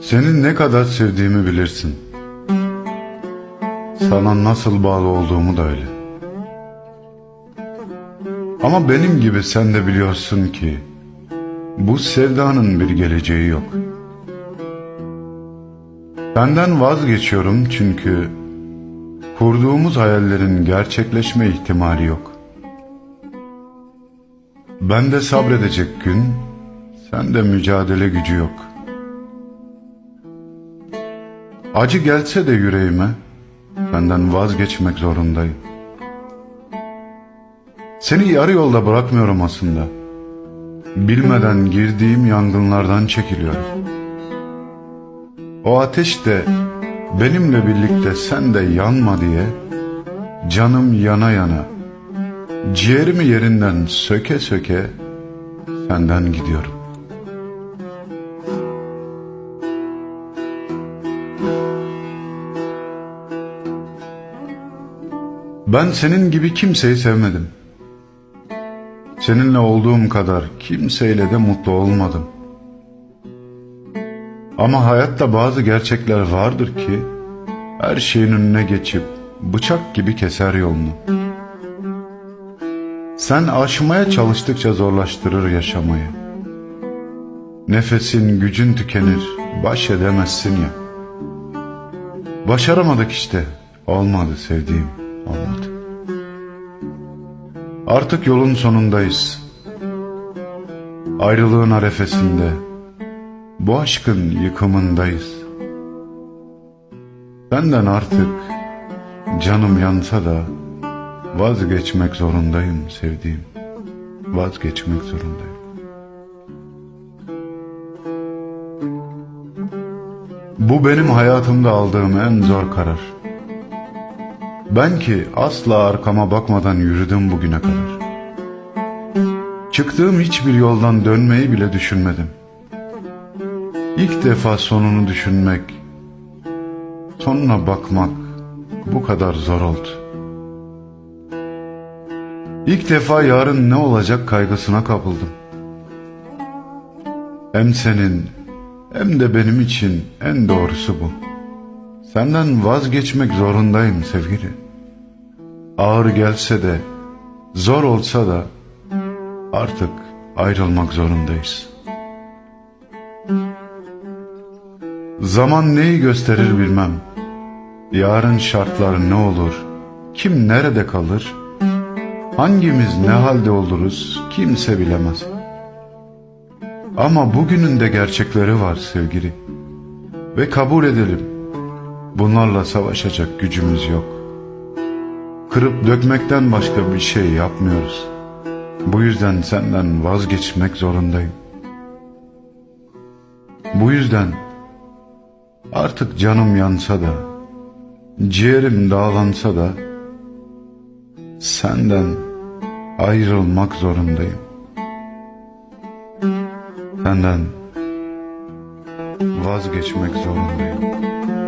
Seni ne kadar sevdiğimi bilirsin. Sana nasıl bağlı olduğumu da öyle. Ama benim gibi sen de biliyorsun ki bu sevdanın bir geleceği yok. Senden vazgeçiyorum çünkü kurduğumuz hayallerin gerçekleşme ihtimali yok. Bende sabredecek gün, sende mücadele gücü yok. Acı gelse de yüreğime, benden vazgeçmek zorundayım. Seni yarı yolda bırakmıyorum aslında. Bilmeden girdiğim yangınlardan çekiliyorum. O ateş de benimle birlikte sen de yanma diye canım yana yana ciğerimi yerinden söke söke senden gidiyorum. Ben senin gibi kimseyi sevmedim. Seninle olduğum kadar kimseyle de mutlu olmadım. Ama hayatta bazı gerçekler vardır ki her şeyin önüne geçip bıçak gibi keser yolunu. Sen aşmaya çalıştıkça zorlaştırır yaşamayı. Nefesin gücün tükenir, baş edemezsin ya. Başaramadık işte, olmadı sevdiğim, olmadı. Artık yolun sonundayız. Ayrılığın arefesinde, bu aşkın yıkımındayız. Senden artık canım yansa da vazgeçmek zorundayım sevdiğim. Vazgeçmek zorundayım. Bu benim hayatımda aldığım en zor karar. Ben ki asla arkama bakmadan yürüdüm bugüne kadar. Çıktığım hiçbir yoldan dönmeyi bile düşünmedim. İlk defa sonunu düşünmek, sonuna bakmak bu kadar zor oldu. İlk defa yarın ne olacak kaygısına kapıldım. Hem senin hem de benim için en doğrusu bu. Senden vazgeçmek zorundayım sevgili. Ağır gelse de, zor olsa da artık ayrılmak zorundayız. Zaman neyi gösterir bilmem. Yarın şartlar ne olur? Kim nerede kalır? Hangimiz ne halde oluruz kimse bilemez. Ama bugünün de gerçekleri var sevgili. Ve kabul edelim. Bunlarla savaşacak gücümüz yok. Kırıp dökmekten başka bir şey yapmıyoruz. Bu yüzden senden vazgeçmek zorundayım. Bu yüzden artık canım yansa da, ciğerim dağlansa da, senden ayrılmak zorundayım. Senden vazgeçmek zorundayım.